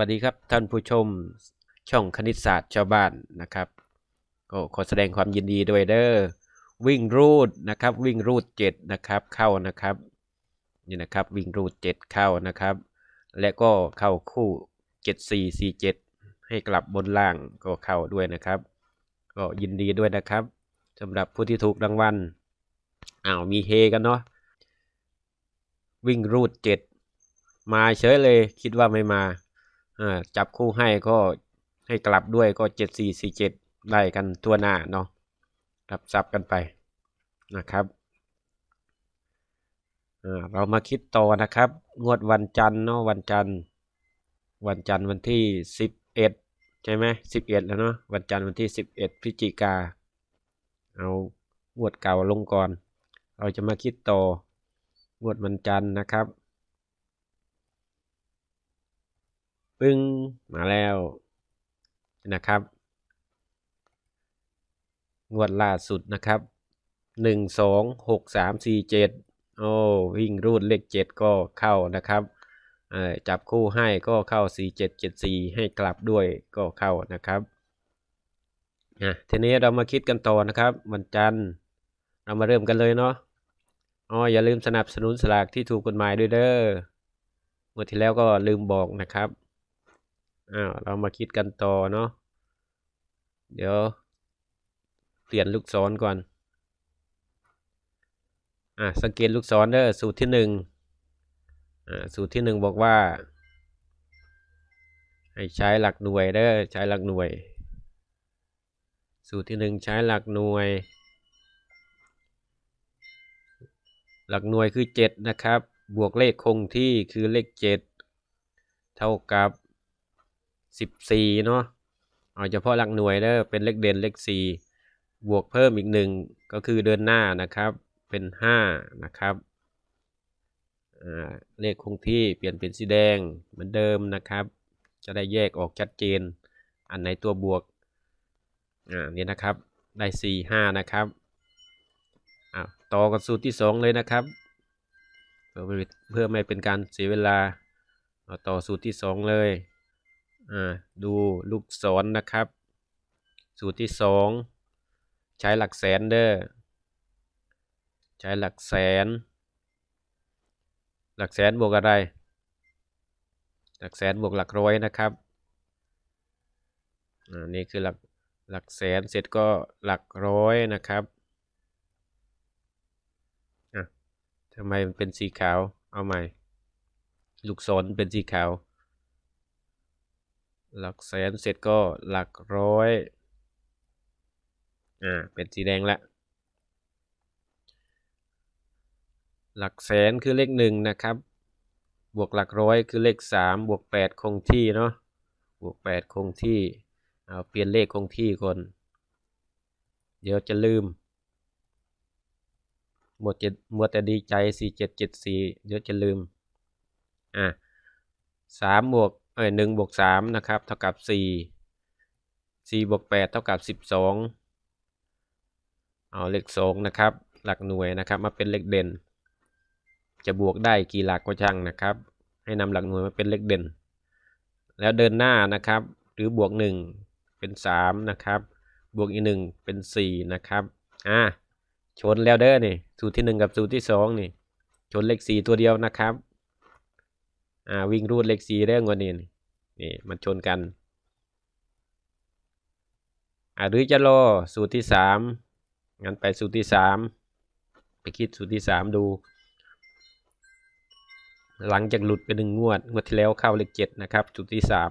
สวัสดีครับท่านผู้ชมช่องคณิตศาสตร์ชาวบ้านนะครับก็ขอแสดงความยินดีด้วยเด้อวิ่งรูดนะครับ วิ่งรูดเจ็ดนะครับเข้านะครับนี่นะครับวิ่งรูดเจ็ดเข้านะครับ และก็เข้าคู่เจ็ดสี่สี่เจ็ดให้กลับบนล่างก็เข้าด้วยนะครับ ก็ยินดีด้วยนะครับสำหรับผู้ที่ถูกรางวัลอ้าวมีเฮกันเนาะวิ่งรูดเจ็ดมาเฉยเลยคิดว่าไม่มาอ่า จับคู่ให้ก็ให้กลับด้วยก็เจ็ดสี่สี่เจ็ดได้กันตัวหน้าเนาะรับซับกันไปนะครับอ่าเรามาคิดต่อนะครับ งวดวันจันทร์เนาะวันจันทร์วันจันทร์วันที่สิบเอ็ดใช่ไหมสิบเอ็ดแล้วเนาะวันจันทร์วันที่สิบเอ็ดพฤศจิกา เอางวดเก่าลงก่อน เราจะมาคิดต่องวดวันจันทร์นะครับ ปึ้งมาแล้วนะครับงวดล่าสุดนะครับหนึ่งสองหกสามสี่เจ็ดโอ้วิ่งรูดเลขเจ็ดก็เข้านะครับจับคู่ให้ก็เข้าสี่เจ็ดเจ็ดสี่ให้กลับด้วยก็เข้านะครับอะทีนี้เรามาคิดกันต่อนะครับวันจันทร์เรามาเริ่มกันเลยเนาะอ๋ออย่าลืมสนับสนุนสลากที่ถูกกฎหมายด้วยเด้อเมื่อที่แล้วก็ลืมบอกนะครับ อ้าวเรามาคิดกันต่อเนาะเดี๋ยว เปลี่ยนลูกศรก่อน อะสังเกตลูกศรเด้อสูตรที่หนึ่งอ่าสูตรที่หนึ่งบอกว่า ให้ใช้หลักหน่วยเด้อใช้หลักหน่วย สูตรที่หนึ่งใช้หลักหน่วย หลักหน่วยคือเจ็ดนะครับ บวกเลขคงที่คือเลขเจ็ดเท่ากับ สิบสี่เนาะเอาเฉพาะหลักหน่วยเด้อเป็นเลขเด่นเลขสี่บวกเพิ่มอีกหนึ่งก็คือเดินหน้านะครับเป็นห้านะครับเลขคงที่เปลี่ยนเป็นสีแดงเหมือนเดิมนะครับ จะได้แยกออกชัดเจน อันไหนตัวบวกอ่านี่นะครับได้สี่ห้านะครับอ่าต่อกับสูตรที่สองเลยนะครับ เพื่อเพื่อไม่เป็นการเสียเวลาเอาต่อสูตรที่สองเลย ดูลูกศรนนะครับ สูตรที่สองใช้หลักแสนเด้อใช้หลักแสน หลักแสนบวกอะไร หลักแสนบวกหลักร้อยนะครับอ่านี่คือหลักหลักแสนเสร็จก็หลักร้อยนะครับอะทำไมมันเป็นสีขาวเอาใหม่ ลูกศรเป็นสีขาว หลักแสนเสร็จก็หลักร้อย อ่า เป็นสีแดงแล้วหลักแสนคือเลขหนึ่งนะครับ บวกหลักร้อยคือเลขสามบวกแปดคงที่เนาะ บวกแปดคงที่ เอาเปลี่ยนเลขคงที่ก่อน เดี๋ยวจะลืม หมดจะหมดแต่ดีใจสี่เจ็ดเจ็ดสี่เดี๋ยวจะลืม อะสามบวก เอ้ยหนึ่งบวกสามนะครับเท่ากับสี่สี่บวกแปดเท่ากับสิบสองเอาเลขสองนะครับ หลักหน่วยนะครับมาเป็นเลขเด่น จะบวกได้กี่หลักก็ช่างนะครับ ให้นำหลักหน่วยมาเป็นเลขเด่น แล้วเดินหน้านะครับ หรือบวกหนึ่งเป็นสามนะครับบวกอีกหนึ่งเป็นสี่นะครับอ่าชนแล้วเด้อนี่สูตรที่หนึ่งกับสูตรที่สองนี่ชนเลขสี่ตัวเดียวนะครับ อ่าวิ่งรูดเลขสี่เด้องวันนี้นี่มันชนกันอ่าหรือจะรอสูตรที่สามงั้นไปสูตรที่สามไปคิดสูตรที่สามดู หลังจากหลุดไปหนึ่งงวดงวดที่แล้วเข้าเลขเจ็ดนะครับสูตรที่สาม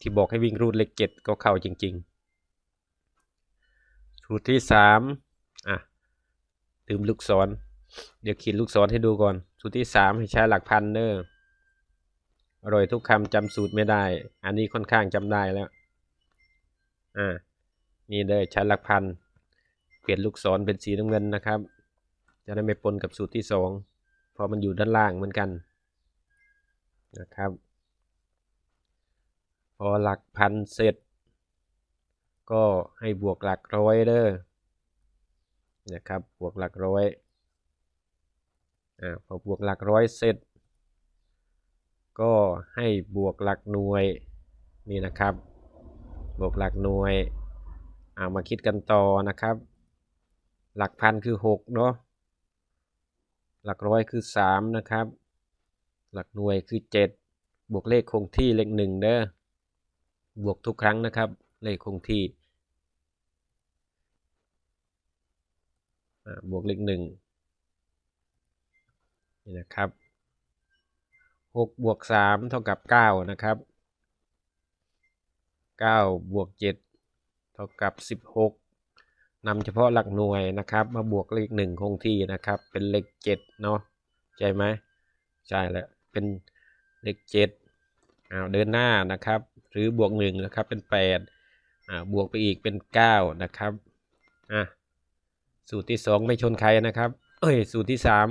ที่บอกให้วิ่งรูดเลขเจ็ดก็เข้าจริง ๆ สูตรที่สามอะลืมลูกศร เดี๋ยวขีดลูกศรให้ดูก่อน สูตรที่สามให้ใช้หลักพันเนอร์ อร่อยทุกคำจำสูตรไม่ได้ อันนี้ค่อนข้างจำได้แล้ว อ่า นี่เลยใช้หลักพัน เปลี่ยนลูกศรเป็นสีน้ำเงินนะครับ จะได้ไม่ปนกับสูตรที่สองเพราะมันอยู่ด้านล่างเหมือนกัน นะครับ พอหลักพันเสร็จ ก็ให้บวกหลักร้อยเด้อ นะครับ บวกหลักร้อย อ่า พอบวกหลักร้อยเสร็จ ก็ให้บวกหลักหน่วยนี่นะครับ บวกหลักหน่วยเอามาคิดกันต่อนะครับ หลักพันคือหกเนาะหลักร้อยคือสามนะครับ หลักหน่วยคือเจ็ดบวกเลขคงที่เลขหนึ่งเด้อบวกทุกครั้งนะครับ เลขคงที่บวกเลขหนึ่งนี่นะครับ หกบวกสามเท่ากับเก้านะครับเก้าบวกเจ็ดเท่ากับสิบหกนำเฉพาะหลักหน่วยนะครับ มาบวกเลขหนึ่งคงที่นะครับ เป็นเลขเจ็ดเนาะใช่ไหมใช่แล้ว เป็นเลขเจ็ดอ้าเดินหน้านะครับ หรือบวกหนึ่งนะครับ เป็นแปดอ่าบวกไปอีกเป็นเก้านะครับอะสูตรที่สองไม่ชนใครนะครับ เอ้ย สูตรที่สาม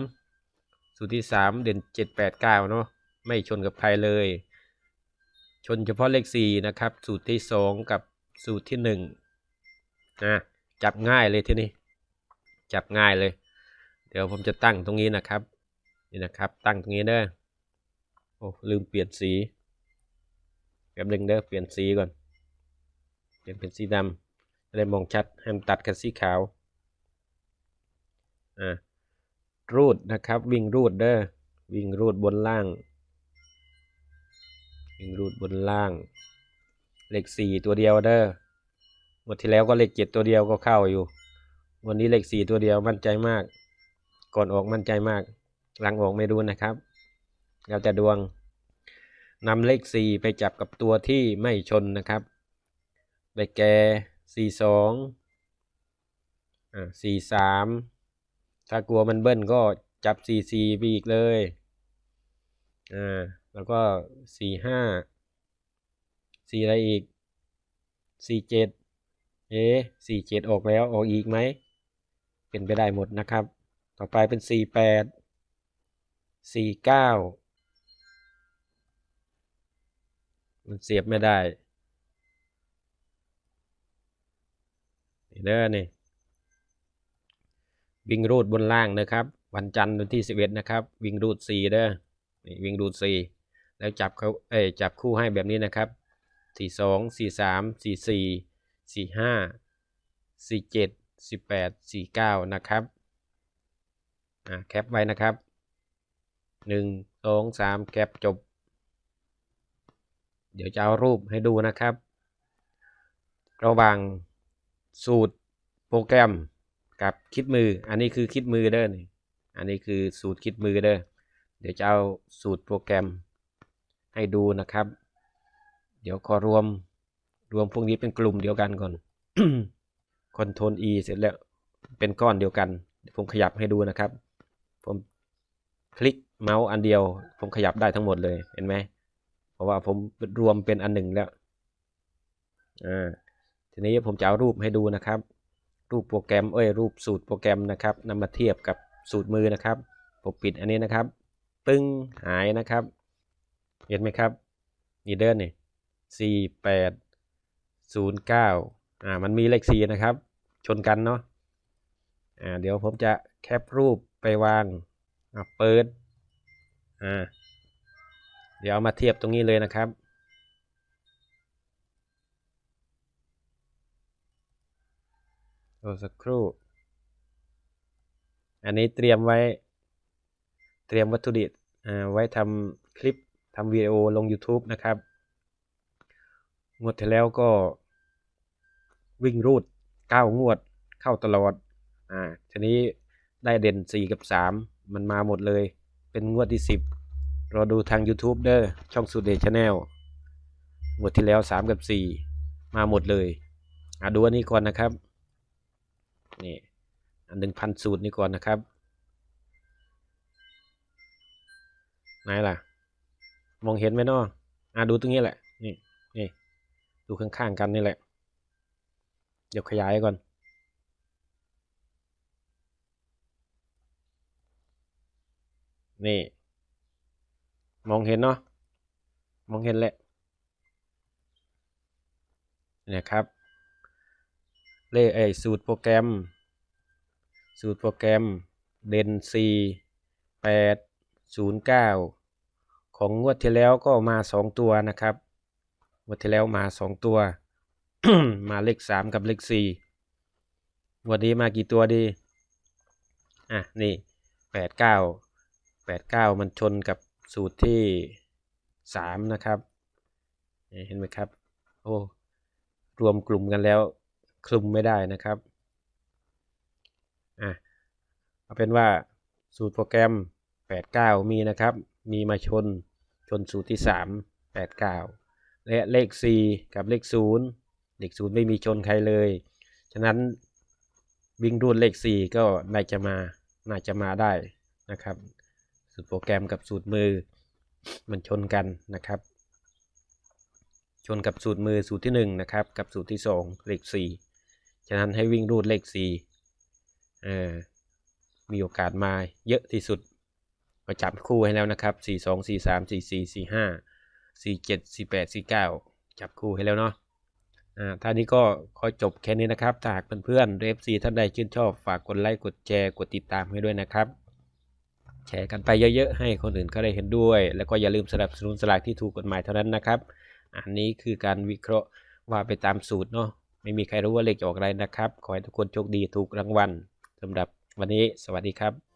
สูตรที่สามเด่นเจ็ดแปดเก้าเนาะ ไม่ชนกับใครเลย ชนเฉพาะเลขสี่นะครับ สูตรที่สองกับสูตรที่หนึ่งนะจับง่ายเลยทีนี้จับง่ายเลย เดี๋ยวผมจะตั้งตรงนี้นะครับนี่นะครับ ตั้งตรงนี้เด้อโอ้ลืมเปลี่ยนสีแป๊บหนึงเด้อเปลี่ยนสีก่อนเปลี่ยนเป็นสีดำจะได้มองชัดให้มันตัดกับสีขาวอ่ารูดนะครับ วิ่งรูดเด้อวิ่งรูดบนล่าง วิ่งรูดบนล่าง เลขสี่ตัวเดียวเด้อหมดที่แล้วก็เลขเจ็ดตัวเดียวก็เข้าอยู่ วันนี้เลขสี่ตัวเดียวมั่นใจมาก ก่อนออกมั่นใจมาก หลังออกไม่รู้นะครับแล้วแต่ดวงนำเลขสี่ไปจับกับตัวที่ไม่ชนนะครับได้แก่สี่สองอ่าสี่สามถ้ากลัวมันเบิ้ลก็จับสี่สี่ไปอีกเลย อ่า แล้วก็สี่ห้าสี่อะไรอีกสี่เจ็ดเอ๊สี่เจ็ดออกแล้วออกอีกไหม เป็นไปได้หมดนะครับ ต่อไปเป็นสี่แปดสี่เก้ามันเสียบไม่ได้ นี่เด้อนี่วิ่งรูดบนล่างนะครับ วันจันทร์วันที่สิบเอ็ดนะครับ วิ่งรูดสี่เด้อนี่วิ่งรูดสี่ แล้วจับเขาเอ้ยจับคู่ให้แบบนี้นะครับสี่สองสี่สามสี่สี่สี่ห้าสี่เจ็ดสิบแปดสี่เก้านะครับอ่าแคปไว้นะครับหนึ่งสองสามแคปจบ เดี๋ยวจะเอารูปให้ดูนะครับ ระหว่างสูตรโปรแกรมกับคิดมือ อันนี้คือคิดมือเด้อนี่อันนี้คือสูตรคิดมือเด้อ เดี๋ยวจะเอาสูตรโปรแกรม ให้ดูนะครับ เดี๋ยวขอรวมรวมพวกนี้เป็นกลุ่มเดียวกันก่อนคอนโทรล E เสร็จแล้วเป็นก้อนเดียวกัน ผมขยับให้ดูนะครับ ผมคลิกเมาส์อันเดียว ผมขยับได้ทั้งหมดเลย เห็นไหม เพราะว่าผมรวมเป็นอันหนึ่งแล้ว อ่า ทีนี้ผมจะเอารูปให้ดูนะครับ รูปโปรแกรม เอ้ย รูปสูตรโปรแกรมนะครับนำมาเทียบกับสูตรมือนะครับ ผมปิดอันนี้นะครับ ปึ้ง หายนะครับ เห็นไหมครับนี่เดินนี่สี่แปดศูนย์เก้าอ่ามันมีเลขสี่นะครับ ชนกันเนาะอ่าเดี๋ยวผมจะแคปรูปไปวางอ่าเปิดอ่าเดี๋ยวเอามาเทียบตรงนี้เลยนะครับรอสักครู่ อันนี้เตรียมไว้ เตรียมวัตถุดิบอ่าไว้ทำคลิป ทำวิดีโอลง YouTube นะครับ งวดที่แล้วก็วิ่งรูด 9 งวดเข้าตลอด อ่า ทีนี้ได้เด่น 4 กับ 3 มันมาหมดเลย เป็นงวดที่ 10 รอดูทาง YouTube เด้อ ช่องสุดเดชแนลงวดที่แล้ว 3 กับ 4 มาหมดเลย อ่าดูอันนี้ก่อนนะครับ นี่อันหนึ่งพันสูตรนี้ก่อนนะครับ ไหนล่ะ มองเห็นไหมเนาะอ่าดูตรงนี้แหละ นี่นี่ดูข้างๆกันนี่แหละ เดี๋ยวขยายก่อน นี่ มองเห็นเนาะ มองเห็นแหละเนี่ยครับ เลขไอ้สูตรโปรแกรม สูตรโปรแกรม เดนซีแปดศูนย์เก้า ของงวดที่แล้วก็มาสองตัวนะครับ งวดที่แล้วมาสองตัว มาเลขสามกับเลขสี่งวันนี้มากี่ตัวดี อะ นี่แปดเก้าแปดเก้ามันชนกับสูตรที่สามนะครับ เห็นไหมครับ โอ้ รวมกลุ่มกันแล้วคลุมไม่ได้นะครับ อะ เอาเป็นว่าสูตรโปรแกรม 89 มีนะครับ มีมาชน ชนสูตรที่ 3 89 และเลข 4 กับเลข 0 เลข 0 ไม่มีชนใครเลย ฉะนั้นวิ่งรูดเลข 4 ก็น่าจะมา น่าจะมาได้นะครับ สูตรโปรแกรมกับสูตรมือมันชนกันนะครับ ชนกับสูตรมือสูตรที่ 1 นะครับ กับสูตรที่ 2 เลข 4 ฉะนั้นให้วิ่งรูดเลข4เออมีโอกาสมาเยอะที่สุด ก็จับคู่ให้แล้วนะครับ 4 2 4 3 4 4 4 5 4 7 4 8 4 9 จับคู่ให้แล้วเนาะอ่าท่านี้ก็ขอจบแค่นี้นะครับ ถ้าหากเพื่อนๆเรฟซีท่านใดชื่นชอบ ฝากกดไลค์กดแชร์กดติดตามให้ด้วยนะครับ แชร์กันไปเยอะๆ ให้คนอื่นเขาได้เห็นด้วย แล้วก็อย่าลืมสนับสนุนสลากที่ถูกกฎหมายเท่านั้นนะครับ อันนี้คือการวิเคราะห์ว่าไปตามสูตรเนาะไม่มีใครรู้ว่าเลขจะออกอะไรนะครับ ขอให้ทุกคนโชคดีถูกรางวัลสำหรับวันนี้สวัสดีครับ